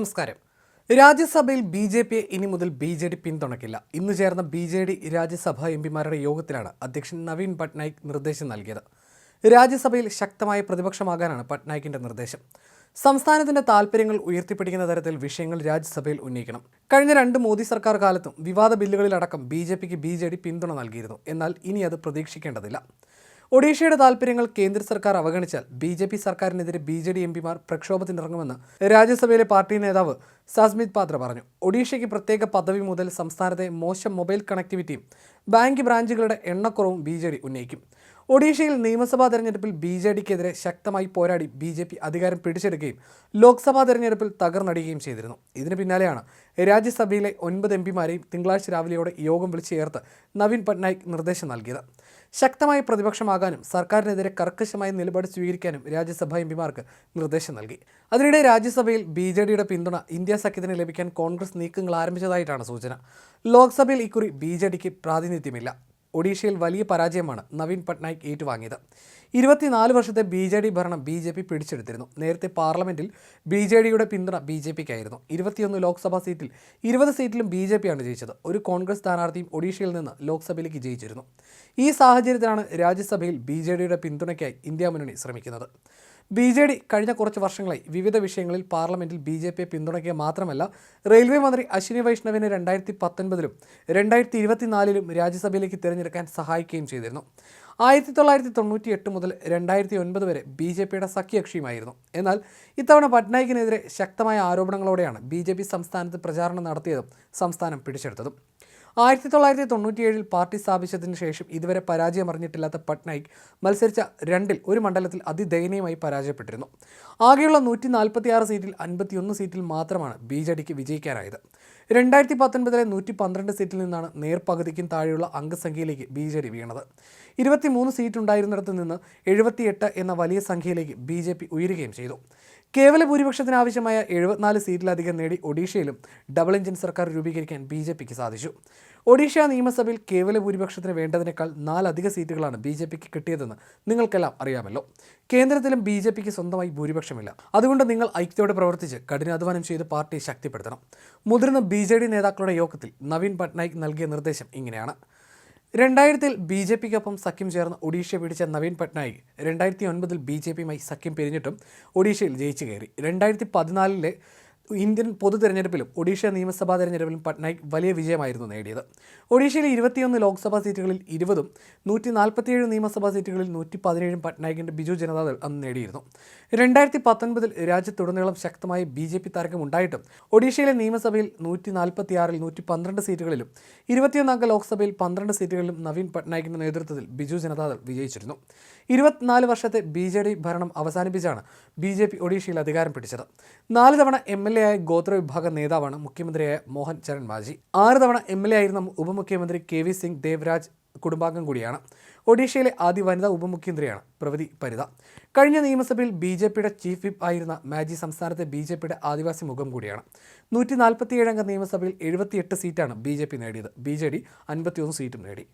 നമസ്കാരം. രാജ്യസഭയിൽ B J പിയെ ഇനി മുതൽ ബി ജെ ഡി പിന്തുണയ്ക്കില്ല. ഇന്ന് ചേർന്ന B J D Rajya Sabha M പിമാരുടെ യോഗത്തിലാണ് അധ്യക്ഷൻ നവീൻ പട്നായിക് നിർദ്ദേശം നൽകിയത്. രാജ്യസഭയിൽ ശക്തമായ പ്രതിപക്ഷമാകാനാണ് പട്നായിക്കിന്റെ നിർദ്ദേശം. സംസ്ഥാനത്തിന്റെ താൽപ്പര്യങ്ങൾ ഉയർത്തിപ്പിടിക്കുന്ന തരത്തിൽ വിഷയങ്ങൾ രാജ്യസഭയിൽ ഉന്നയിക്കണം. കഴിഞ്ഞ രണ്ട് മോദി സർക്കാർ കാലത്തും വിവാദ ബില്ലുകളിലടക്കം ബി ജെ പിക്ക് ബി ജെ ഡി പിന്തുണ നൽകിയിരുന്നു. എന്നാൽ ഇനി അത് പ്രതീക്ഷിക്കേണ്ടതില്ല. ഒഡീഷയുടെ താൽപ്പര്യങ്ങൾ കേന്ദ്ര സർക്കാർ അവഗണിച്ചാൽ ബി ജെ പി സർക്കാരിനെതിരെ ബി ജെ ഡി എം പിമാർ പ്രക്ഷോഭത്തിനിറങ്ങുമെന്ന് രാജ്യസഭയിലെ പാർട്ടി നേതാവ് സസ്മിത് പാത്ര പറഞ്ഞു. ഒഡീഷയ്ക്ക് പ്രത്യേക പദവി മുതൽ സംസ്ഥാനത്തെ മോശം മൊബൈൽ കണക്ടിവിറ്റിയും ബാങ്ക് ബ്രാഞ്ചുകളുടെ എണ്ണക്കുറവും ബി ഉന്നയിക്കും. ഒഡീഷയിൽ നിയമസഭാ തെരഞ്ഞെടുപ്പിൽ ബി ജെ ഡിക്കെതിരെ ശക്തമായി പോരാടി ബി ജെ പി അധികാരം പിടിച്ചെടുക്കുകയും ലോക്സഭാ തെരഞ്ഞെടുപ്പിൽ തകർന്നടിയുകയും ചെയ്തിരുന്നു. ഇതിന് പിന്നാലെയാണ് രാജ്യസഭയിലെ ഒൻപത് എം പിമാരെയും തിങ്കളാഴ്ച രാവിലെയോടെ യോഗം വിളിച്ചു ചേർത്ത് നവീൻ പട്നായിക് നിർദ്ദേശം നൽകിയത്. ശക്തമായ പ്രതിപക്ഷമാകാനും സർക്കാരിനെതിരെ കർക്കശമായ നിലപാട് സ്വീകരിക്കാനും രാജ്യസഭാ എം പിമാർക്ക് നിർദ്ദേശം നൽകി. അതിനിടെ രാജ്യസഭയിൽ ബി ജെ ഡിയുടെ പിന്തുണ ഇന്ത്യ സഖ്യത്തിന് ലഭിക്കാൻ കോൺഗ്രസ് നീക്കങ്ങൾ ആരംഭിച്ചതായിട്ടാണ് സൂചന. ലോക്സഭയിൽ ഇക്കുറി ബി ജെ ഡിക്ക് പ്രാതിനിധ്യമില്ല. ഒഡീഷയിൽ വലിയ പരാജയമാണ് നവീൻ പട്നായിക് ഏറ്റുവാങ്ങിയത്. ഇരുപത്തിനാല് വർഷത്തെ ബി ജെ ഡി ഭരണം ബി ജെ പി പിടിച്ചെടുത്തിരുന്നു. നേരത്തെ പാർലമെന്റിൽ ബി ജെ ഡിയുടെ പിന്തുണ ബി ജെ പിക്കായിരുന്നു. ഇരുപത്തിയൊന്ന് ലോക്സഭാ സീറ്റിൽ ഇരുപത് സീറ്റിലും ബി ജെ പിയാണ് ജയിച്ചത്. ഒരു കോൺഗ്രസ് സ്ഥാനാർത്ഥിയും ഒഡീഷയിൽ നിന്ന് ലോക്സഭയിലേക്ക് ജയിച്ചിരുന്നു. ഈ സാഹചര്യത്തിലാണ് രാജ്യസഭയിൽ ബി ജെ ഡിയുടെ പിന്തുണയ്ക്കായി ഇന്ത്യ മുന്നണി ശ്രമിക്കുന്നത്. ബി ജെ ഡി കഴിഞ്ഞ കുറച്ച് വർഷങ്ങളായി വിവിധ വിഷയങ്ങളിൽ പാർലമെന്റിൽ ബി ജെ പിയെ പിന്തുണയ്ക്കുക മാത്രമല്ല റെയിൽവേ മന്ത്രി അശ്വിനി വൈഷ്ണവിനെ രണ്ടായിരത്തി പത്തൊൻപതിലും രണ്ടായിരത്തി ഇരുപത്തിനാലിലും രാജ്യസഭയിലേക്ക് തിരഞ്ഞെടുക്കാൻ സഹായിക്കുകയും ചെയ്തിരുന്നു. ആയിരത്തി തൊള്ളായിരത്തി തൊണ്ണൂറ്റി എട്ട് മുതൽ രണ്ടായിരത്തി ഒൻപത് വരെ ബി ജെ പിയുടെ സഖ്യകക്ഷിയുമായിരുന്നു. എന്നാൽ ഇത്തവണ പട്നായിക്കിനെതിരെ ശക്തമായ ആരോപണങ്ങളോടെയാണ് ബി ജെ പി സംസ്ഥാനത്ത് പ്രചാരണം നടത്തിയതും സംസ്ഥാനം പിടിച്ചെടുത്തതും. ആയിരത്തി തൊള്ളായിരത്തി തൊണ്ണൂറ്റിയേഴിൽ പാർട്ടി സ്ഥാപിച്ചതിന് ശേഷം ഇതുവരെ പരാജയം അറിഞ്ഞിട്ടില്ലാത്ത പട്നായിക് മത്സരിച്ച രണ്ടിൽ ഒരു മണ്ഡലത്തിൽ അതിദയനീയമായി പരാജയപ്പെട്ടിരുന്നു. ആകെയുള്ള നൂറ്റി നാൽപ്പത്തിയാറ് സീറ്റിൽ അൻപത്തിയൊന്ന് സീറ്റിൽ മാത്രമാണ് ബി ജെ ഡിക്ക് വിജയിക്കാനായത്. രണ്ടായിരത്തി പത്തൊൻപതിലെ നൂറ്റി പന്ത്രണ്ട് സീറ്റിൽ നിന്നാണ് നേർപകുതിക്കും താഴെയുള്ള അംഗസംഖ്യയിലേക്ക് ബി ജെ ഡി വീണത്. ഇരുപത്തിമൂന്ന് സീറ്റ് ഉണ്ടായിരുന്നിടത്ത് നിന്ന് എഴുപത്തിയെട്ട് എന്ന വലിയ സംഖ്യയിലേക്ക് ബി ജെ പി ഉയരുകയും ചെയ്തു. കേവല ഭൂരിപക്ഷത്തിന് ആവശ്യമായ എഴുപത്തിനാല് സീറ്റിലധികം നേടി ഒഡീഷയിലും ഡബിൾ എഞ്ചിൻ സർക്കാർ രൂപീകരിക്കാൻ ബി ജെ പിക്ക് സാധിച്ചു. ഒഡീഷ നിയമസഭയിൽ കേവല ഭൂരിപക്ഷത്തിന് വേണ്ടതിനേക്കാൾ നാലധിക സീറ്റുകളാണ് ബി ജെ പിക്ക് കിട്ടിയതെന്ന് നിങ്ങൾക്കെല്ലാം അറിയാമല്ലോ. കേന്ദ്രത്തിലും ബി ജെ പിക്ക് സ്വന്തമായി ഭൂരിപക്ഷമില്ല. അതുകൊണ്ട് നിങ്ങൾ ഐക്യത്തോടെ പ്രവർത്തിച്ച് കഠിനാധ്വാനം ചെയ്ത് പാർട്ടിയെ ശക്തിപ്പെടുത്തണം. മുതിർന്ന ബി ജെ ഡി നേതാക്കളുടെ യോഗത്തിൽ നവീൻ പട്നായിക് നൽകിയ നിർദ്ദേശം ഇങ്ങനെയാണ്. രണ്ടായിരത്തിൽ ബി ജെ പിക്കൊപ്പം സഖ്യം ചേർന്ന് ഒഡീഷ പിടിച്ച നവീൻ പട്നായിക് രണ്ടായിരത്തി ഒൻപതിൽ ബി ജെ പിയുമായി സഖ്യം പിരിഞ്ഞിട്ടും ഒഡീഷയിൽ ജയിച്ചു കയറി. രണ്ടായിരത്തി പതിനാലിലെ ഇന്ത്യൻ പൊതു തെരഞ്ഞെടുപ്പിലും ഒഡീഷ നിയമസഭാ തെരഞ്ഞെടുപ്പിലും പട്നായിക് വലിയ വിജയമായിരുന്നു നേടിയത്. ഒഡീഷയിലെ ഇരുപത്തിയൊന്ന് ലോക്സഭാ സീറ്റുകളിൽ ഇരുപതും നൂറ്റി നാൽപ്പത്തിയേഴ് നിയമസഭാ സീറ്റുകളിൽ നൂറ്റി പതിനേഴും പട്നായിക്കിന്റെ ബിജു ജനതാദൾ അന്ന് നേടിയിരുന്നു. രണ്ടായിരത്തി പത്തൊൻപതിൽ രാജ്യത്തുടനീളം ശക്തമായ ബി ജെ പി താരകമുണ്ടായിട്ടും ഒഡീഷയിലെ നിയമസഭയിൽ നൂറ്റി നാൽപ്പത്തിയാറിൽ നൂറ്റി പന്ത്രണ്ട് സീറ്റുകളിലും ഇരുപത്തിയൊന്നംഗ ലോക്സഭയിൽ പന്ത്രണ്ട് സീറ്റുകളിലും നവീൻ പട്നായിക്കിന്റെ നേതൃത്വത്തിൽ ബിജു ജനതാദൾ വിജയിച്ചിരുന്നു. ഇരുപത്തിനാല് വർഷത്തെ ബി ഭരണം അവസാനിപ്പിച്ചാണ് ബി ഒഡീഷയിൽ അധികാരം പിടിച്ചത്. നാല് തവണ എം എൽ എ ആയ ഗോത്ര വിഭാഗ നേതാവാണ് മുഖ്യമന്ത്രിയായ മോഹൻ ചരൺ മാജി ആറ് തവണ എം എൽ എ ആയിരുന്ന ഉപമുഖ്യമന്ത്രി കെ വി സിംഗ് ദേവരാജ് കുടുംബാംഗം കൂടിയാണ്. ഒഡീഷയിലെ ആദ്യ വനിതാ ഉപമുഖ്യമന്ത്രിയാണ് പ്രവതി പരിത. കഴിഞ്ഞ നിയമസഭയിൽ ബി ജെ പിയുടെ ചീഫ് വിപ്പ് ആയിരുന്ന മാജി സംസ്ഥാനത്തെ ബി ജെ പിയുടെ ആദിവാസി മുഖം കൂടിയാണ്. നൂറ്റി നാൽപ്പത്തിയേഴംഗ നിയമസഭയിൽ എഴുപത്തിയെട്ട് സീറ്റാണ് ബി ജെ പി നേടിയത്. ബി ജെ ഡി അൻപത്തിയൊന്ന് സീറ്റും നേടി.